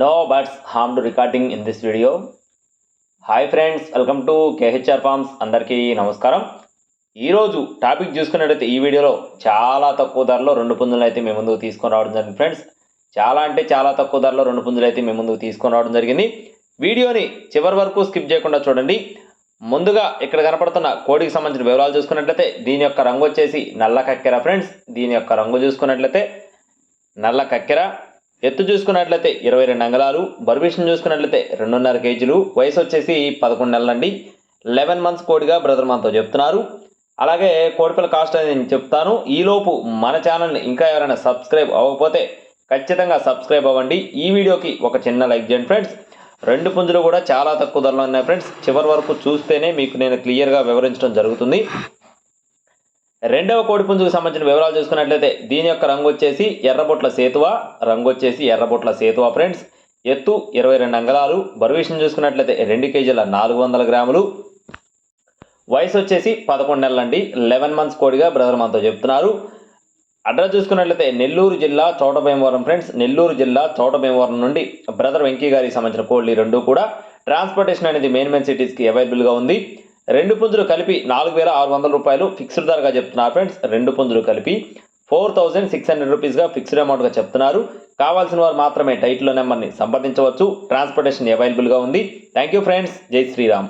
No birds harm to recording in this video hi friends welcome to KHR farms అందరికీ నమస్కారం. ఈరోజు topic చూసుకున్నట్టయితే ఈ వీడియోలో చాలా తక్కువ ధరలో రెండు పుంజులు అయితే మేము ముందుకు తీసుకొని రావడం జరిగింది ఫ్రెండ్స్ చాలా అంటే చాలా తక్కువ ధరలో రెండు పుంజులు అయితే మేము ముందుకు తీసుకొని రావడం జరిగింది. వీడియోని చివరి వరకు స్కిప్ చేయకుండా చూడండి. ముందుగా ఇక్కడ కనపడుతున్న కోడికి సంబంధించిన వివరాలు చూసుకున్నట్లయితే దీని యొక్క రంగు వచ్చేసి నల్ల కక్కెర ఫ్రెండ్స్ దీని యొక్క రంగు చూసుకున్నట్లయితే నల్ల కక్కెర. ఎత్తు చూసుకున్నట్లయితే ఇరవై రెండు అంగళాలు బర్బిషన్ చూసుకున్నట్లయితే రెండున్నర కేజీలు వయసు వచ్చేసి పదకొండు నెలలండి. లెవెన్ మంత్స్ కోడిగా బ్రదర్ మనతో చెప్తున్నారు. అలాగే కోడిపిల్ల కాస్ట్ అనేది నేను చెప్తాను. ఈలోపు మన ఛానల్ని ఇంకా ఎవరైనా సబ్స్క్రైబ్ అవ్వకపోతే ఖచ్చితంగా సబ్స్క్రైబ్ అవ్వండి. ఈ వీడియోకి ఒక చిన్న లైక్ చేయండి ఫ్రెండ్స్. రెండు పుంజులు కూడా చాలా తక్కువ ధరలో ఉన్నాయి ఫ్రెండ్స్. చివరి వరకు చూస్తేనే మీకు నేను క్లియర్గా వివరించడం జరుగుతుంది. రెండవ కోడిపుంజుకు సంబంధించిన వివరాలు చూసుకున్నట్లయితే దీని యొక్క రంగు వచ్చేసి ఎర్రబొట్ల సేతువ. రంగు వచ్చేసి ఎర్రబొట్ల సేతువ ఫ్రెండ్స్ ఎత్తు ఇరవై రెండు అంగళాలు. బరువిషన్ చూసుకున్నట్లయితే రెండు కేజీల నాలుగు వందల గ్రాములు. వయసు వచ్చేసి పదకొండు నెలలండి. లెవెన్ మంత్స్ కోడిగా బ్రదర్ మనతో చెప్తున్నారు. అడ్రస్ చూసుకున్నట్లయితే నెల్లూరు జిల్లా చోటభీమవరం ఫ్రెండ్స్ నెల్లూరు జిల్లా చోటభీమవరం నుండి బ్రదర్ వెంకీ గారికి సంబంధించిన కోళ్ళు రెండు కూడా. ట్రాన్స్పోర్టేషన్ అనేది మెయిన్ మెయిన్ సిటీస్కి అవైలబుల్గా ఉంది. రెండు పుంజులు కలిపి నాలుగు వేల ఆరు వందల రూపాయలు ఫిక్స్డ్ ధరగా చెప్తున్నారు ఫ్రెండ్స్. రెండు పుంజులు కలిపి ఫోర్ థౌజండ్ సిక్స్ హండ్రెడ్ రూపీస్గా ఫిక్స్డ్ అమౌంట్గా చెప్తున్నారు. కావాల్సిన వారు మాత్రమే టైటిల్ నెంబర్ని సంప్రదించవచ్చు. ట్రాన్స్పోర్టేషన్ అవైలబుల్గా ఉంది. థ్యాంక్ యూ ఫ్రెండ్స్ జై శ్రీరామ్.